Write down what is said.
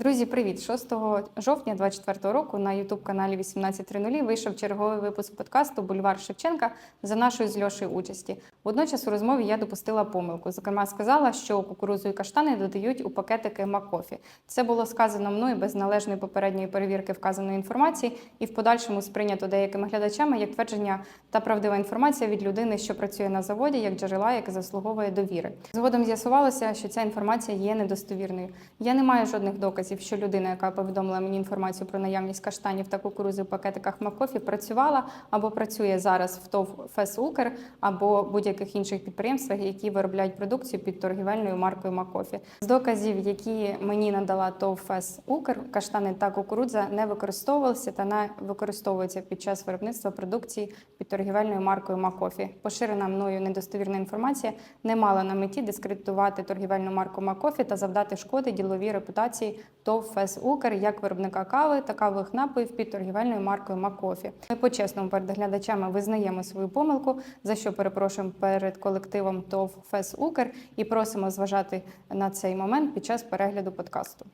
Друзі, привіт! 6 жовтня 2024 року на youtube каналі 1830 вийшов черговий випуск подкасту Бульвар Шевченка за нашою з Льошею участі. Водночас у розмові я допустила помилку. Зокрема, сказала, що кукурузу і каштани додають у пакетики Макофі. Це було сказано мною без належної попередньої перевірки вказаної інформації, і в подальшому сприйнято деякими глядачами як твердження та правдива інформація від людини, що працює на заводі, як джерела, яке заслуговує довіри. Згодом з'ясувалося, що ця інформація є недостовірною. Я не маю жодних доказів, що людина, яка повідомила мені інформацію про наявність каштанів та кукурузи в пакетиках Макофі, працювала або працює зараз в ТОВ «ФЕС Укр» або будь-яких інших підприємствах, які виробляють продукцію під торгівельною маркою Макофі. З доказів, які мені надала ТОВ «ФЕС Укр», каштани та кукурудза не використовувалися та не використовуються під час виробництва продукції під торгівельною маркою Макофі. Поширена мною недостовірна інформація не мала на меті дискредитувати торгівельну марку Макофі та завдати шкоди діловій репутації ТОВ «ФЕС Укр» як виробника кави та кавових напоїв під торгівельною маркою Макофі. Ми по-чесному перед глядачами визнаємо свою помилку, за що перепрошуємо перед колективом ТОВ «ФЕС Укр» і просимо зважати на цей момент під час перегляду подкасту.